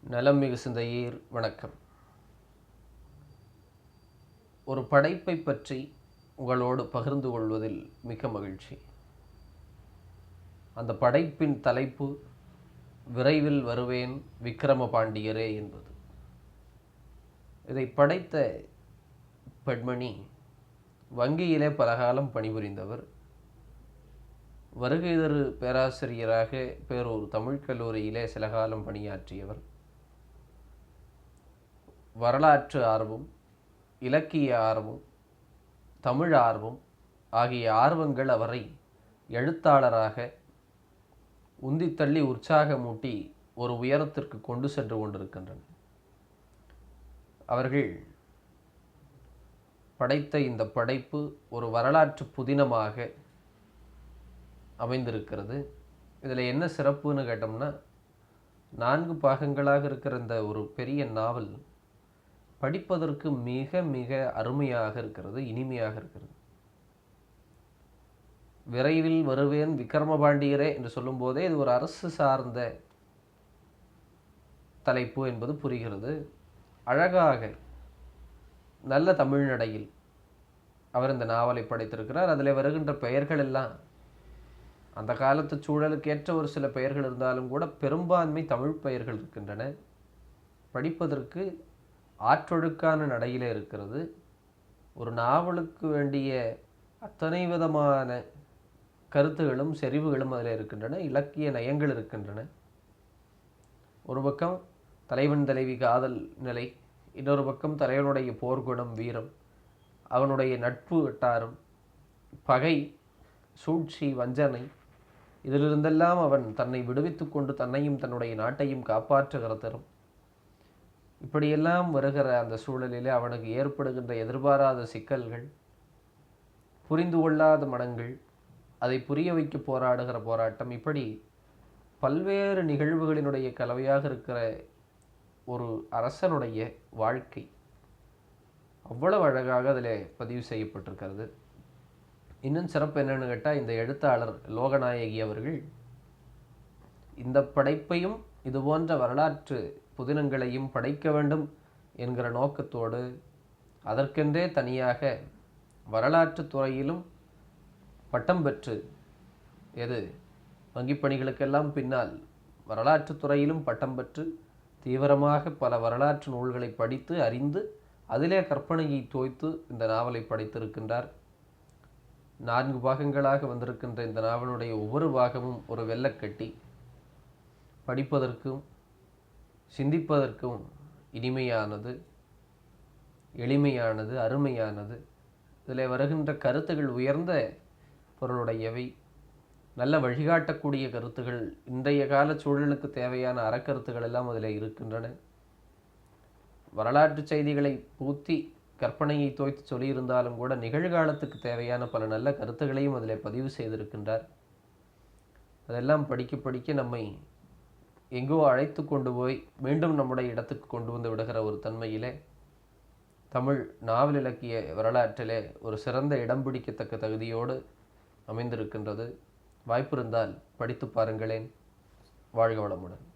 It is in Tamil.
நலம் மிகு சிந்தையீர் வணக்கம். ஒரு படைப்பை பற்றி உங்களோடு பகிர்ந்து கொள்வதில் மிக்க மகிழ்ச்சி. அந்த படைப்பின் தலைப்பு விரைவில் வருவேன் விக்கிரம பாண்டியரே என்பது. இதை படைத்த பெண்மணி வங்கியிலே பலகாலம் பணிபுரிந்தவர். வருகை தரு பேராசிரியராக பேரூர் தமிழ்க் கல்லூரியிலே சில காலம் பணியாற்றியவர். வரலாற்று ஆர்வம் இலக்கிய ஆர்வம் தமிழ் ஆர்வம் ஆகிய ஆர்வங்கள் அவரை எழுத்தாளராக உந்தித்தள்ளி உற்சாகமூட்டி ஒரு உயரத்திற்கு கொண்டு சென்று கொண்டிருக்கின்றன அவர்கள் படைத்த இந்த படைப்பு ஒரு வரலாற்று புதினமாக அமைந்திருக்கிறது. இதில் என்ன சிறப்புன்னு கேட்டோம்னா நான்கு பாகங்களாக இருக்கிற இந்த ஒரு பெரிய நாவல் படிப்பதற்கு மிக மிக அருமையாக இருக்கிறது இனிமையாக இருக்கிறது. விரைவில் வருவேன் விக்ரமபாண்டியரே என்று சொல்லும்போதே இது ஒரு அரசு சார்ந்த தலைப்பு என்பது புரிகிறது. அழகாக நல்ல தமிழ் நடையில் அவர் இந்த நாவலை படைத்திருக்கிறார். அதில் வருகின்ற பெயர்கள் எல்லாம் அந்த காலத்து சூழலுக்கு ஏற்ற ஒரு சில பெயர்கள் இருந்தாலும் கூட பெரும்பான்மை தமிழ் பெயர்கள் இருக்கின்றன. படிப்பதற்கு ஆற்றொழுக்கான நடையில் இருக்கிறது. ஒரு நாவலுக்கு வேண்டிய அத்தனை விதமான கருத்துகளும் செறிவுகளும் அதில் இருக்கின்றன. இலக்கிய நயங்கள் இருக்கின்றன. ஒரு பக்கம் தலைவன் தலைவி காதல் நிலை இன்னொரு பக்கம் தலைவனுடைய போர்க்குணம் வீரம் அவனுடைய நட்பு வட்டாரம் பகை சூழ்ச்சி வஞ்சனை இதிலிருந்தெல்லாம் அவன் தன்னை விடுவித்து கொண்டு தன்னையும் தன்னுடைய நாட்டையும் காப்பாற்றுகிற தரும். இப்படியெல்லாம் வருகிற அந்த சூழலிலே அவனுக்கு ஏற்படுகின்ற எதிர்பாராத சிக்கல்கள் புரிந்து கொள்ளாத மனங்கள் அதை புரிய வைக்க போராடுகிற போராட்டம் இப்படி பல்வேறு நிகழ்வுகளினுடைய கலவையாக இருக்கிற ஒரு அரசனுடைய வாழ்க்கை அவ்வளவு அழகாக அதில் பதிவு செய்யப்பட்டிருக்கிறது. இன்னும் சிறப்பு என்னென்னு கேட்டால் இந்த எழுத்தாளர் லோகநாயகி அவர்கள் இந்த படைப்பையும் இது போன்ற வரலாற்று புதினங்களையும் படைக்க வேண்டும் என்கிற நோக்கத்தோடு அதற்கென்றே தனியாக வரலாற்று துறையிலும் பட்டம் பெற்று எது? வங்கிப் பணிகளுக்கெல்லாம் பின்னால் வரலாற்று துறையிலும் பட்டம் பெற்று தீவிரமாக பல வரலாற்று நூல்களை படித்து அறிந்து அதிலே கற்பனையை தோய்த்து இந்த நாவலை படைத்திருக்கின்றார். நான்கு பாகங்களாக வந்திருக்கின்ற இந்த நாவலுடைய ஒவ்வொரு பாகமும் ஒரு வெள்ளக்கட்டி. படிப்பதற்கும் சிந்திப்பதற்கும் இனிமையானது எளிமையானது அருமையானது. இதில் வருகின்ற கருத்துகள் உயர்ந்த பொருளுடையவை. நல்ல வழிகாட்டக்கூடிய கருத்துகள் இன்றைய கால சூழலுக்கு தேவையான அறக்கருத்துகள் எல்லாம் அதில் இருக்கின்றன. வரலாற்று செய்திகளை பூத்தி கற்பனையை தோய்த்து சொல்லியிருந்தாலும் கூட நிகழ்காலத்துக்கு தேவையான பல நல்ல கருத்துக்களையும் அதில் பதிவு செய்திருக்கின்றார். அதெல்லாம் படிக்க படிக்க நம்மை எங்கோ அழைத்து கொண்டு போய் மீண்டும் நம்முடைய இடத்துக்கு கொண்டு வந்து விடுகிற ஒரு தன்மையிலே தமிழ் நாவல் இலக்கிய வரலாற்றிலே ஒரு சிறந்த இடம் பிடிக்கத்தக்க தகுதியோடு அமைந்திருக்கின்றது. வாய்ப்பிருந்தால் படித்து பாருங்களேன். வாழ்க வளமுடன்.